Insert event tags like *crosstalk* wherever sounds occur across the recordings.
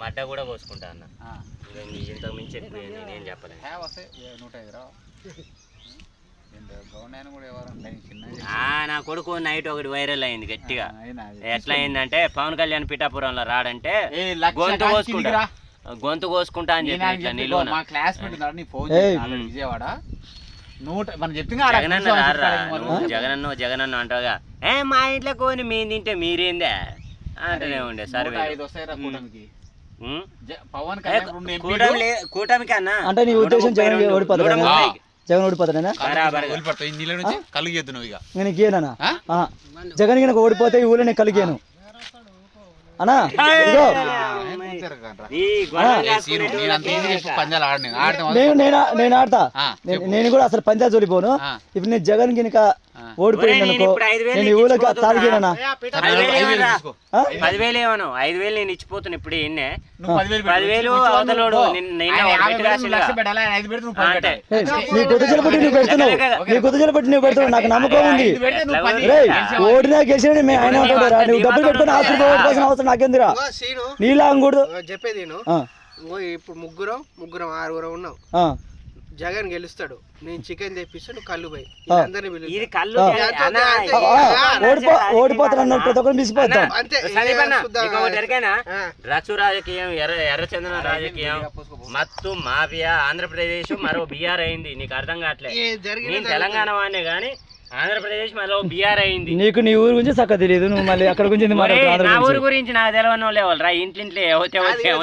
మడ్డ కూడా కోసుకుంటా అన్న. ఇంతకు మించి ఎక్కువ నేనేం వస్తాయి నూట ఐదు రా. ఆ, నా కొడుకు నైట్ ఒకటి వైరల్ అయింది గట్టిగా. ఎట్లా అయిందంటే పవన్ కళ్యాణ్ పిఠాపురంలో రాడంటే గొంతు కోసుకుంటా. గొంతు కోసుకుంటా అని చెప్పి మా క్లాస్ పెట్టినాడు నీ ఫోన్ ఏయ్. చేసి ఆల్రెడీ విజయవాడ. నూట మనం చెప్పింది జగనన్న జగనన్న జగనన్న అంటావుగా ఏ మా ఇంట్లో కోని మేము తింటే మీరేందే? అంటూనే ఉండే ఐదు ఉం? జ- పవన్ కూటమి అంటే నీ ఉద్దేశం జగన్ ఓడిపోతాడా? జగన్ ఓడిపోతాడేనా? జగన్ ఓడిపోతే ఈ ఊళ్ళో నేను కలిగాను నేను నేను నేను నేను ఆడతా. నేను- నేను కూడా అసలు పంచాయతీ జోలిపోను. ఇప్పుడు నేను జగన్ గినక. ఓడిపోయింది నేను ఐదు వేలు నేను ఈ ఊళ్ళోకి ఇచ్చిపోతున్నా. తాగినా పదివేలు ఐదు వేలు ఏమన్నా? తీసుకో. పదివేలు ఏమను ఐదు వేలు నేను ఇచ్చిపోతున్నా ఇప్పుడు పదివేలు అవతలోడు. నీ నువ్వు పెడుతున్నావు. నీ నువ్వు పెడుతున్నావు. నాకు నమ్మకం ఉంది. ఓడినా గెలిచిన మేము ఆయన నువ్వు డబ్బులు పెట్టుకుని ఆశీర్వాదం అవసరం నాకేందిరా ఇగో సీను. నీలా చెప్పేది ఇప్పుడు ముగ్గురం ముగ్గురం ఆరుగురం ఉన్నాం. ఆ, జగన్ గెలుస్తాడు నేను చికెన్ తెప్పిస్తే నువ్వు కళ్ళు పోయి. అందరినీ ఇది పిలుస్తా. కళ్ళు ఆ. తె- అన్న, ఆ, ఇది- ఆ, ఆ, ఓడిపో ఓడిపోతాను అన్నట్టు ప్రతి ఒక్కరు మిసిపోతాం అంతే సందీప్ అన్న, ఇక చూద్దాం. నీకు ఒకటి ఎరికేనా? ఆ. డ్రగ్స్ రాజకీయం ఎర్ర ఎర్రచందనం రాజకీయం మత్తు మాఫియా ఆంధ్రప్రదేశ్ మరో బీఆర్ అయింది నీకు అర్థం కావట్లే ఏ జరిగిన నేను తెలంగాణ వాడినే గానీ ఆంధ్రప్రదేశ్ మరో బీఆర్ అయింది. నీకు నీ ఊరు గురించి చక్కగా తెలియదు నువ్వు మళ్ళీ అక్కడ గురించి నా ఊరు గురించి? నాకు తెలియని వాళ్ళు రా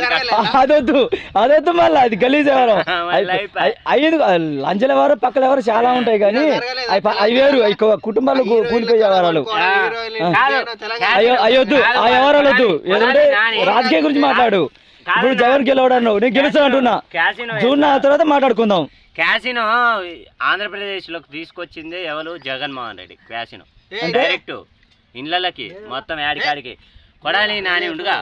జరగలేదు. అదొద్దు అదొద్దు మళ్ళీ అది గలీజ్ ఎవరు. *laughs* మళ్ళీ. అయ్యేది లంచలు ఎవరు పక్కల ఎవరు చాలా ఉంటాయి కానీ. అవి వేరు కుటుంబాలు కూలిపోయే వ్యవహారాలు అయ్యొద్దు ఆ. వ్యవహారాలు వద్దు. ఏదంటే. రాజకీయం గురించి మాట్లాడు. ఇప్పుడు జగన్ గెలవడు అన్నావు నేను గెలుస్తాను అంటున్నా నాలుగు తర్వాత మాట్లాడుకుందాం. క్యాసినో ఆంధ్రప్రదేశ్లోకి తీసుకొచ్చింది ఎవరు? జగన్మోహన్ రెడ్డి. క్యాసినో. డైరెక్ట్ ఇండ్లకి మొత్తం యాడికాడికి కొడాలి నాని ఉండుగా.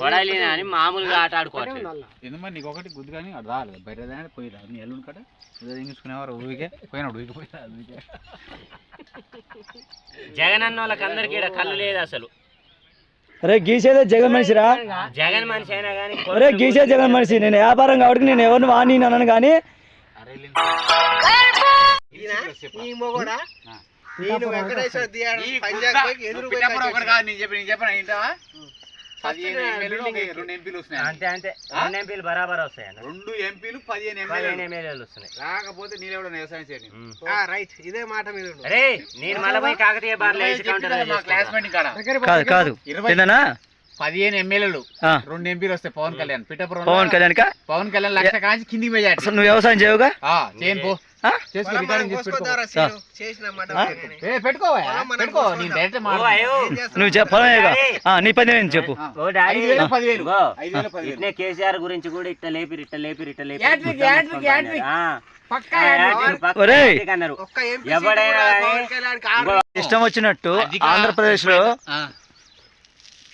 కొడాలి నాని మామూలుగా ఆట ఆడుకోవట్లేదు. ఎందుకు నీకు ఒకటి గుద్దు కానీ అటు రాలేదు. బయట దాని పోయి రా నీ ఎల్లుండి కట ఏదో ఎంగించుకునేవారు ఊరికే. పోయినాడు ఊరికి పోయినా ఊరికే. జగన్ అన్న వాళ్ళకి అందరికి ఈడ కళ్ళు లేదు అసలు. అరే గీసేదే జగన్ మనిషిరా? జగన్ మనిషి అయినా కానీ అరే గీసే జగన్ మనిషి. నేను వ్యాపారం కాబట్టి నేను ఎవరిని వాణి అనను కానీ. నేను వెంకటేశ్వర థియేటర్ పంజాబ్ పోయి ఎదురు పోయి పిఠాపురం ఒకటి. కాదు నేను చెప్పి నేను చెప్పిన ఏంటవా రెండు ఎంపీలు వస్తున్నాయి. అంతే అంతే. రెండు ఎంపీలు బరాబర్ వస్తాయి అన్న రెండు ఎంపీలు పదిహేను ఎమ్మెల్యేలు ఎమ్మెల్యేలు వస్తున్నాయి. రాకపోతే వ్యవసాయం చేయండి ఉమ్. ఆ, రైట్. ఇదే మాట మీద నేను మళ్ళీ కాకతీయ బార్లో క్లాస్మేట్ కాదు కాదు. ఇరవై పదిహేను ఎమ్మెల్యేలు రెండు ఎంపీలు వస్తాయి పవన్ కళ్యాణ్. పిఠాపురం పవన్ కళ్యాణ్ కా? పవన్ కళ్యాణ్ లక్ష కాంచి కిందికి అసలు నువ్వు వ్యవసాయం చేయవుగా? చేయను పో. నీ పని చెప్పు. ఇట్లే కేసీఆర్ గురించి కూడా ఇట్లా లేపి ఇట్లా లేపి ఇట్లా లేపి ఎవడైనా ఇష్టం వచ్చినట్టు ఆంధ్రప్రదేశ్లో ఆ,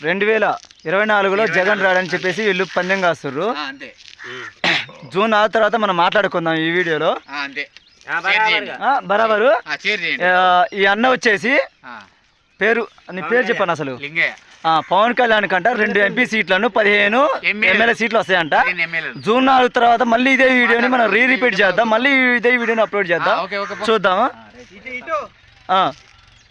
రెండు వేల ఇరవై నాలుగులో జగన్ రాడని చెప్పేసి వీళ్ళు పందెం కాస్తుర్రు. ఆ, అంతే. ఉమ్. జూన్ ఆరు తర్వాత మనం మాట్లాడుకుందాం ఈ వీడియోలో. ఆ, అంతే. ఆ. ఆ, బరాబరు. ఆ, షేర్ చేయండి. ఆ, ఈ అన్న వచ్చేసి ఆ, పేరు నీ పేరు చెప్పాను అసలు. లింగయ్య. ఆ, పవన్ కళ్యాణ్ కంట రెండు ఎంపీ సీట్లను పదిహేను ఎమ్మెల్యే. సీట్లు వస్తాయంట. జూన్ నాలుగు తర్వాత మళ్ళీ ఇదే వీడియోని మనం రీ రిపీట్ చేద్దాం. మళ్ళీ ఇదే వీడియోని అప్లోడ్ చేద్దాం. ఓకే ఓకే పో. చూద్దామా? ఆ, రైట్. ఇటు ఇటు. ఆ,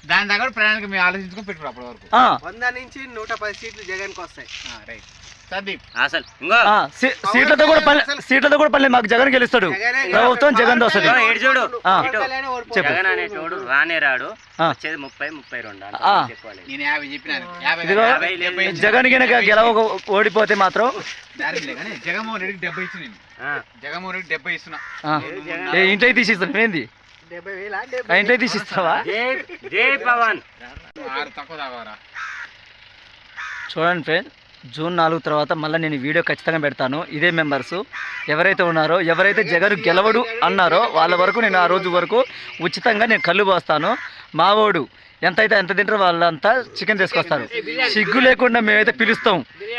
దాని దగ్గర ప్రయాణానికి మేము ఆలోచించుకొని పెట్టుకోరు అప్పటి వరకు. ఆ, వంద నుంచి నూట పది సీట్లు జగన్కి వస్తాయి. ఆ, రైట్. సందీప్. అసలు ఇంకో. ఆ, సీ- సీట్లతో కూడా పని సీట్లతో కూడా పని మాకు జగన్ గెలుస్తాడు. ప్రభుత్వం జగన్ వస్తుంది. ఇటు చూడు. ఆ. ఇటు. జగన్ అనేటోడు రానే రాడు. ఆ. వచ్చేది ముప్పై ముప్పై రెండు అంత ఆ. చెప్పాలి. నేను యాభై చెప్పినాను యాభై ఇదిగో యాభై డెబ్బై ఇచ్చిన. జగన్ గినక గెలవ ఓడిపోతే మాత్రం కానీ జగన్మోహన్ రెడ్డికి డెబ్బై ఇచ్చిన నేను. ఆ. జగన్మోహన్ రెడ్డి డెబ్బై ఇస్తున్నా. ఆ, ఏ తీసిస్తాను. ఏంది? ఇంట్లో తీసిస్తావా? జై జై పవన్. ఆరు తక్కువ తాగవరా. చూడండి ఫ్రెండ్ జూన్ నాలుగు తర్వాత మళ్ళీ నేను వీడియో ఖచ్చితంగా పెడతాను. ఇదే మెంబర్స్ ఎవరైతే ఉన్నారో ఎవరైతే జగన్ గెలవడు అన్నారో వాళ్ళ వరకు నేను ఆ రోజు వరకు ఉచితంగా నేను కళ్ళు పోస్తాను మావోడు ఎంతైతే ఎంత తింటారో వాళ్ళంతా చికెన్ తీసుకొస్తారు. సిగ్గు లేకుండా మేమైతే పిలుస్తాం.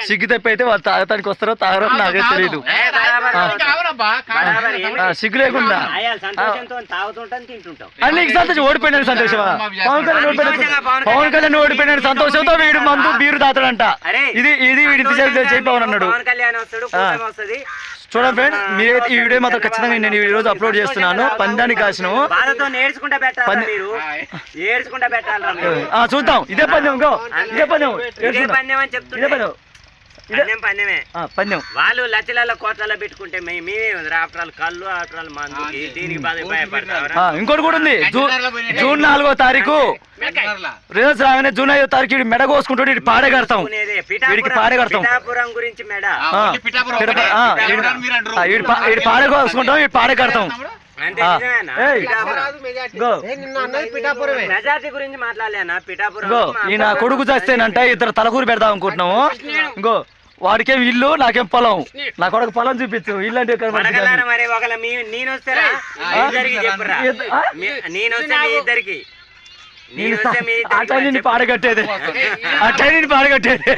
సిగ్గు తప్పి అయితే వాళ్ళు తాగటానికి వస్తారో తాగరో నాకే తెలియదు. సిగ్గు లేకుండా. సంతోషం ఓడిపోయినాడు సంతోషమా పవన్ కళ్యాణ్ ఓడిపోయినాడు పవన్ కళ్యాణ్ ఓడిపోయినాడు సంతోషంతో వీడు మందు బీరు తాతాడంట ఇది ఇది వీడి అన్నాడు. పవన్ కళ్యాణ్ వస్తాడు కూటమి వస్తది. చూడండి ఫ్రెండ్ మీరైతే ఈ వీడియో మాత్రం ఖచ్చితంగా నేను ఈ రోజు అప్లోడ్ చేస్తున్నాను. పందానికి కాసినాము. మీరు? మీరు? ఆ, చూద్దాం. ఇదే పందెం ఇదే పందెం. ఇదే. పందెం. పందెం పందెమే. ఆ, పందెం. వాళ్ళు లచ్చల కోట్లలో పెట్టుకుంటే మేమే ఆల్ కళ్ళు ఆఫ్టర్ ఆల్ మందు దీనికి బాధ భయపడతావరా ఆ, ఇంకోటి కూడా ఉంది. జూ- జూన్ నాలుగో తారీఖు. రిజల్ట్స్ రాగానే జూన్ ఐదో తారీఖు మెడ కోసుకుంటూ ఇటు పాడే కడతాం. వీడికి పాడే కడతాం. గురించి మేడ. పాడే కోసుకుంటాం ఈడు పాడే కడతాం. గురించి మాట్లాడలేనా? పిఠాపురం అబ్బా- కొడుకు చస్తేనంట ఇద్దరు తలకూరు పెడదాం అనుకుంటున్నాము. గో. వాడికేం ఇల్లు నాకేం పొలం. నా కొడుకు పొలం చూపించు ఇల్లు అంటే మీ నేను ఆ? మీ- నేను పాడగట్టేది.